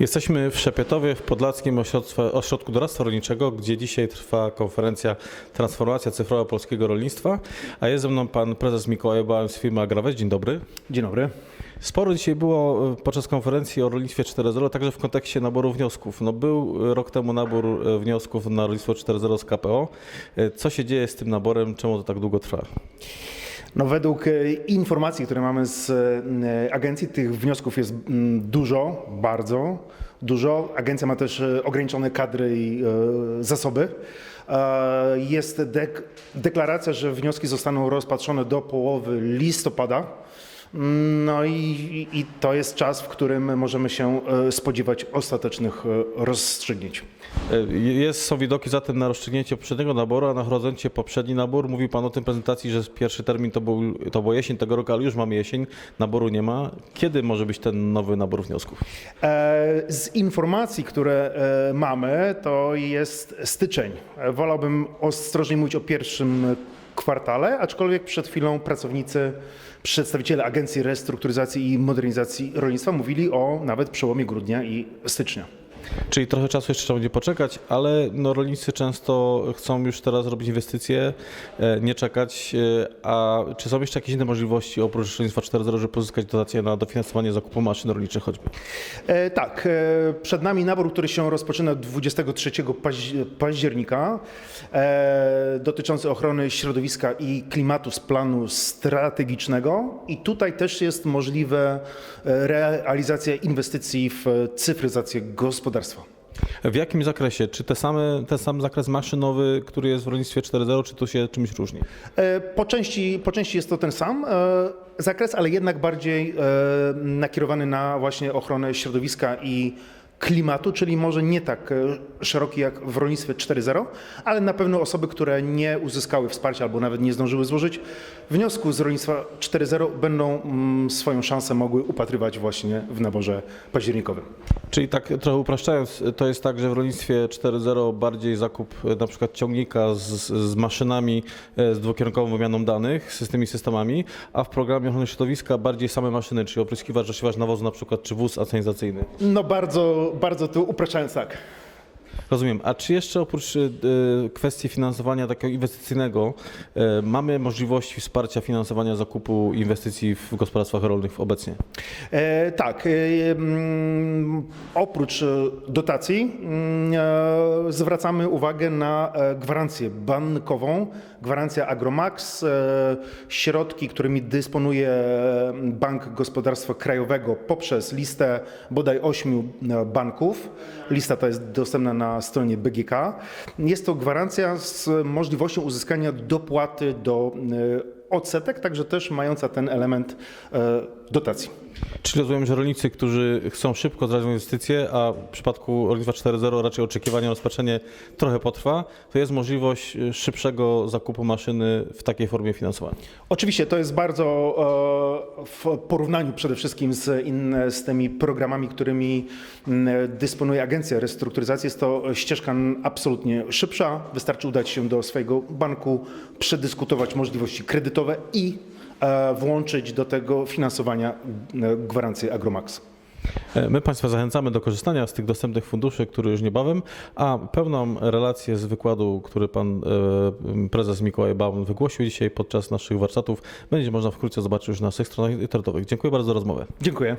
Jesteśmy w Szepietowie, w Podlaskim Ośrodku Doradztwa Rolniczego, gdzie dzisiaj trwa konferencja Transformacja Cyfrowa Polskiego Rolnictwa, a jest ze mną pan prezes Mikołaj Bałem z firmy Agrawest. Dzień dobry. Dzień dobry. Sporo dzisiaj było e, podczas konferencji o rolnictwie 4.0, także w kontekście naboru wniosków. No był rok temu nabór e, wniosków na rolnictwo 4.0 z KPO. E, Co się dzieje z tym naborem? Czemu to tak długo trwa? No według e, informacji, które mamy z e, agencji, tych wniosków jest mm, dużo, bardzo dużo. Agencja ma też e, ograniczone kadry i zasoby. Jest dek- deklaracja, że wnioski zostaną rozpatrzone do połowy listopada. No i, i to jest czas, w którym możemy się e, spodziewać ostatecznych e, rozstrzygnięć. E, Jest, są widoki zatem na rozstrzygnięcie poprzedniego naboru, a na horyzoncie poprzedni nabór. Mówił Pan o tym prezentacji, że pierwszy termin to, był, to była jesień tego roku, ale już mamy jesień, naboru nie ma. Kiedy może być ten nowy nabór wniosków? Z informacji, które mamy, to jest styczeń. Wolałbym ostrożnie mówić o pierwszym kwartale, aczkolwiek przed chwilą pracownicy, przedstawiciele Agencji Restrukturyzacji i Modernizacji Rolnictwa mówili o nawet przełomie grudnia i stycznia. Czyli trochę czasu jeszcze trzeba będzie poczekać, ale no, rolnicy często chcą już teraz robić inwestycje, e, nie czekać. e, A czy są jeszcze jakieś inne możliwości oprócz rolnictwa 4.0, żeby pozyskać dotacje na dofinansowanie zakupu maszyn rolniczych choćby? E, tak, e, przed nami nabór, który się rozpoczyna 23 paź- października, e, dotyczący ochrony środowiska i klimatu z planu strategicznego. I tutaj też jest możliwe e, realizacja inwestycji w cyfryzację gospodarstwa. W jakim zakresie? Czy te same, ten sam zakres maszynowy, który jest w rolnictwie 4.0, czy to się czymś różni? E, Po części, po części jest to ten sam e, zakres, ale jednak bardziej e, nakierowany na właśnie ochronę środowiska i klimatu, czyli może nie tak szeroki jak w rolnictwie 4.0, ale na pewno osoby, które nie uzyskały wsparcia albo nawet nie zdążyły złożyć wniosku z rolnictwa 4.0 będą mm, swoją szansę mogły upatrywać właśnie w naborze październikowym. Czyli tak trochę upraszczając, to jest tak, że w rolnictwie 4.0 bardziej zakup e, na przykład ciągnika z, z maszynami e, z dwukierunkową wymianą danych, z tymi systemami, a w programie ochrony środowiska bardziej same maszyny, czyli opryskiwacz, rozsiewacz nawozu na przykład, czy wóz asenizacyjny. No bardzo, bardzo tu upraszczając tak. Rozumiem. A czy jeszcze oprócz e, kwestii finansowania takiego inwestycyjnego e, mamy możliwości wsparcia finansowania zakupu inwestycji w gospodarstwach rolnych obecnie? E, tak. Oprócz dotacji zwracamy uwagę na gwarancję bankową, gwarancja Agromax, środki, którymi dysponuje Bank Gospodarstwa Krajowego poprzez listę bodaj ośmiu banków. Lista ta jest dostępna na stronie BGK. Jest to gwarancja z możliwością uzyskania dopłaty do e, odsetek, także też mająca ten element e, dotacji. Czyli rozumiem, że rolnicy, którzy chcą szybko zrealizować inwestycje, a w przypadku rolnictwa 4.0 raczej oczekiwanie na rozpatrzenie trochę potrwa, to jest możliwość y, szybszego zakupu maszyny w takiej formie finansowania. Oczywiście to jest bardzo e, w porównaniu przede wszystkim z, inne, z tymi programami, którymi dysponuje Agencja Restrukturyzacji. Jest to ścieżka absolutnie szybsza. Wystarczy udać się do swojego banku, przedyskutować możliwości kredytowe i e, włączyć do tego finansowania e, gwarancję Agromax. E, My Państwa zachęcamy do korzystania z tych dostępnych funduszy, które już niebawem, a pełną relację z wykładu, który Pan Prezes Mikołaj Baum wygłosił dzisiaj podczas naszych warsztatów, będzie można wkrótce zobaczyć już na naszych stronach internetowych. Dziękuję bardzo za rozmowę. Dziękuję.